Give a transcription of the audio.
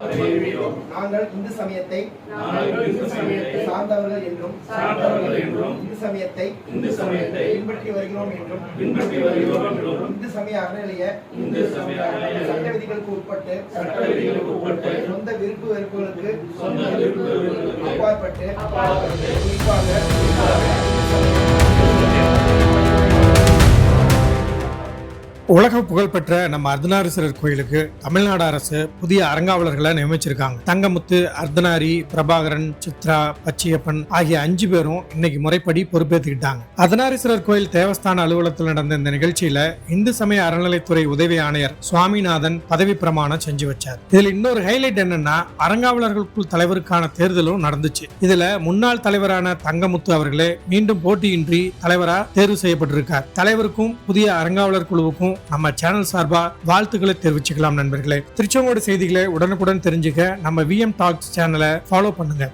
நாங்கள் இந்து சமயத்தை சார்ந்தவர்கள் என்றும் இந்து சமயத்தை பின்பற்றி வருகிறோம் என்றும் இந்து சமய அறநிலைய சட்ட விதிகளுக்கு உட்பட்டு சட்ட விதிகளுக்கு உட்பட்டு சொந்த விருப்பு வெறுப்புகளுக்கு சொந்த விருப்பு வெறுப்புகளுக்கு அப்பாற்பட்டு உலக புகழ்பெற்ற நம்ம அர்த்தநாரீஸ்வரர் கோயிலுக்கு தமிழ்நாடு அரசு புதிய அறங்காவலர்களை நியமிச்சிருக்காங்க. தங்கமுத்து அர்த்தநாரி பிரபாகரன் சித்ரா பச்சியப்பன் ஆகிய அஞ்சு பேரும் இன்னைக்கு முறைப்படி பொறுப்பேற்றுக்கிட்டாங்க அர்த்தநாரீஸ்வரர் கோயில் தேவஸ்தான அலுவலகத்தில் நடந்த இந்த நிகழ்ச்சியில இந்து சமய அறநிலைத்துறை உதவி ஆணையர் சுவாமிநாதன் பதவி பிரமாணம் செஞ்சு வச்சார். இதுல இன்னொரு ஹைலைட் என்னன்னா அரங்காவலர்களுக்குள் தலைவருக்கான தேர்தலும் நடந்துச்சு. இதுல முன்னாள் தலைவரான தங்கமுத்து அவர்களே மீண்டும் போட்டியின்றி தலைவரா தேர்வு செய்யப்பட்டிருக்கார். தலைவருக்கும் புதிய அறங்காவலர் குழுவுக்கும் நம்ம சேனல் சார்பா வாழ்த்துக்களை தெரிவிச்சுக்கலாம் நண்பர்களே. திருச்செங்கோடு செய்திகளை உடனுக்குடன் தெரிஞ்சுக்க நம்ம விஎம் டாக்ஸ் சேனலை ஃபாலோ பண்ணுங்க.